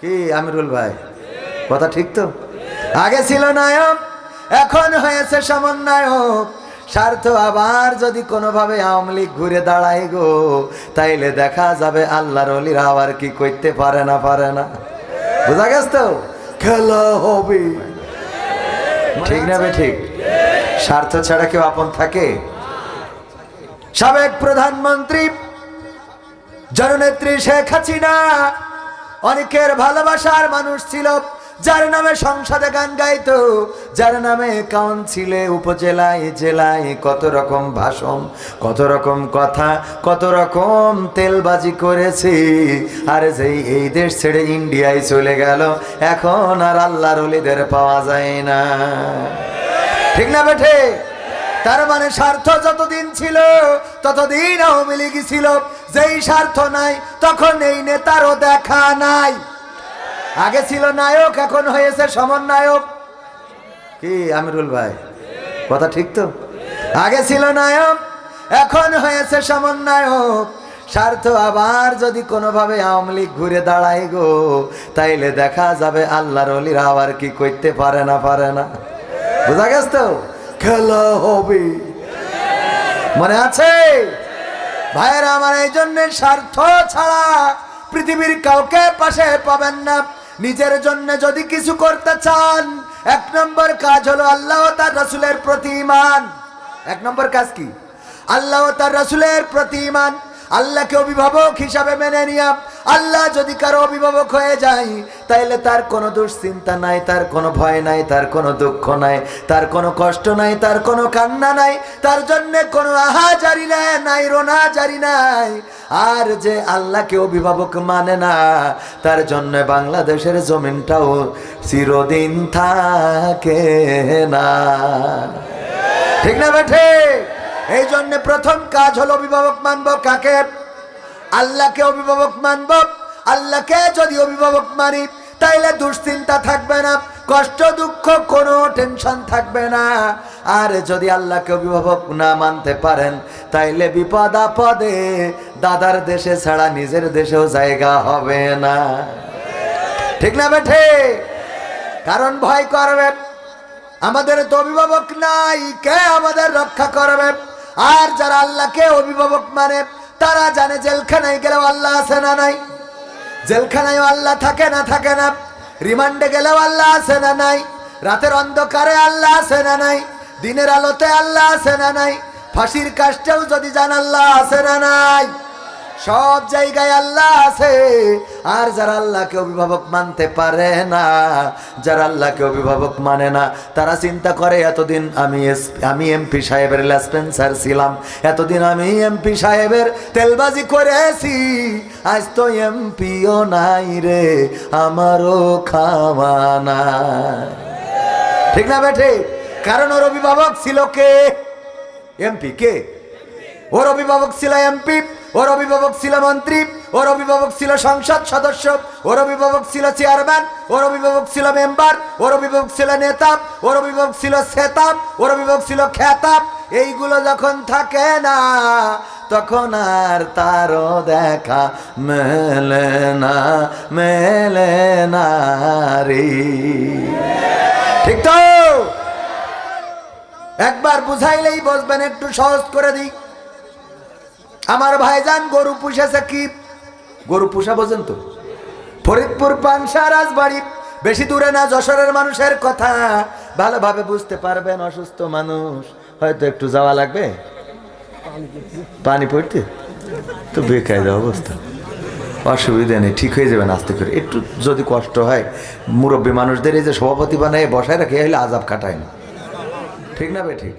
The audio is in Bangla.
কি, আমিরুল ভাই? কথা ঠিক তো? আগে ছিল নায়ক, এখন হয়েছে সমন্বয়ক। স্বার্থ আবার যদি কোনোভাবে আওয়ামী লীগ ঘুরে দাঁড়ায় গো, তাইলে দেখা যাবে আল্লাহর অলিরা আবার কি করতে পারে না পারে না। বোঝা গেছ তো? খেলা হবে। ঠিক না ঠিক? স্বার্থ ছাড়া কেউ আপন থাকে? সাবেক প্রধানমন্ত্রী, জননেত্রী শেখ হাসিনা অনেকের ভালোবাসার মানুষ ছিল, যার নামে সংসদে গান গাইতো, যার নামে কাউন্সিলে, উপজেলায়, জেলায় কত রকম ভাষণ, কত রকম কথা, কত রকম তেলবাজি করেছি। আর যেই এই দেশ ছেড়ে ইন্ডিয়ায় চলে গেল, এখন আর আল্লাহর অলিদের পাওয়া যায় না। ঠিক না বেঠে? তার মানে স্বার্থ যতদিন ছিল, ততদিন আওয়ামী লীগ ছিল। যেই স্বার্থ নাই, তখন এই নেতারও দেখা নাই। আগে ছিল নায়ক, এখন হয়েছে সমন্বয়ক। কি, আমিরুল ভাই? কথা ঠিক তো? আগে ছিল নায়ক, এখন হয়েছে সমন্বয়ক। স্বার্থ আবার যদি কোনোভাবে আওয়ামী লীগ ঘুরে দাঁড়ায় গো, তাইলে দেখা যাবে আল্লাহর অলিরা আবার কি করতে পারে না পারে না। বোঝা গেছ তো? খেলা হবে। মনে আছে? ভাইয়েরা, আমার এই জন্য স্বার্থ ছাড়া পৃথিবীর কাউকে পাশে পাবেন না। নিজের জন্য যদি কিছু করতে চান, এক নম্বর কাজ হলো আল্লাহ তার রসুলের প্রতি ইমান এক নম্বর কাজ কি? আল্লাহ তার রসুলের প্রতি ইমান আল্লাহকে অভিভাবক হিসাবে মেনে নিয়া আল্লাহ যদি কারও অভিভাবক হয়ে যায়, তাইলে তার কোনো দুশ্চিন্তা নাই, তার কোনো ভয় নাই, তার কোনো দুঃখ নাই, তার কোনো কষ্ট নাই, তার কোনো কান্না নাই, তার জন্য কোনো আহাজারি নাই নাই রোনা জারি নাই। আর যে আল্লাহকে অভিভাবক মানে না, তার জন্য বাংলাদেশের জমিনটাও চিরদিন থাকে না। ঠিক না বেঠে? এই জন্য প্রথম কাজ হলো অভিভাবক মানব কাকে? আল্লাহকে অভিভাবক মানব। আল্লাহকে যদি অভিভাবক মানি, তাইলে দুশ্চিন্তা থাকবে না, কষ্ট, দুঃখ, কোনো টেনশন থাকবে না। আর যদি আল্লাহকে অভিভাবক না মানতে পারেন, তাইলে বিপদ আপদে দাদার দেশে ছাড়া নিজের দেশেও জায়গা হবে না। ঠিক না বেঠে? কারণ ভয় করবে। আমাদের তো অভিভাবক নাই, কে আমাদের রক্ষা করবে? আর যারা আল্লাহকে অভিভাবক মানে তারা জানে জেলখানায় গেলেও আল্লাহ আছে না নাই? জেলখানায় আল্লাহ থাকে না থাকে না। রিমান্ডে গেলেও আল্লাহ আছে না নাই? রাতের অন্ধকারে আল্লাহ আছে না নাই? দিনের আলোতে আল্লাহ আছে না নাই? ফাঁসির কাজটাও যদি জান আল্লাহ আছে না নাই? সব জায়গায় আল্লাহ আছে। আর যারা আল্লাহকে অভিভাবক মানতে পারে না, যারা আল্লাহকে অভিভাবক মানে না, তারা চিন্তা করে, এতদিন আমি আমি এমপি সাহেবের লেসপেন্সার ছিলাম। এতদিন আমি এমপি সাহেবের তেলবাজি করেছি। আজ তো এমপিও নাই রে, আমারও নাই। ঠিক না বেঠে? কারণ ওর অভিভাবক ছিল কে? এমপি কে? ওর অভিভাবক ছিল এমপি। ওর অভিভাবক ছিল মন্ত্রী, ওর অভিভাবক ছিল সংসদ সদস্য, ওর অভিভাবক ছিল চেয়ারম্যান, ওর অভিভাবক ছিল মেম্বার, ওর অভিভাবক ছিল নেতা, ওর অভিভাবক ছিল সেতাব, ওর অভিভাবক ছিল খেতাব। এইগুলো যখন থাকে না, তখন আর তারও দেখা মেলে না মেলে না রে। ঠিক তো? একবার বুঝাইলেই বসবেন, একটু সহজ করে দিই। আমার ভাইজান গরু পুষেছে কি? গরু পুষা বোঝেন তো ফরিদপুর পাংশা রাজবাড়ি। বেশি দূরে না, যশোরের মানুষের কথা। ভালোভাবে বুঝতে পারবেন, অসুস্থ মানুষ। হয়তো একটু যাওয়া লাগবে। পানি পড়তে? তো বেকায়দা অবস্থা। অসুবিধা নেই, ঠিক হয়ে যাবেন আস্তে করে। একটু যদি কষ্ট হয়, মুরব্বী মানুষদের এই যে সভাপতি বানায় বসায় রাখে হলে আজাব কাটায় না। ঠিক না বে, ঠিক?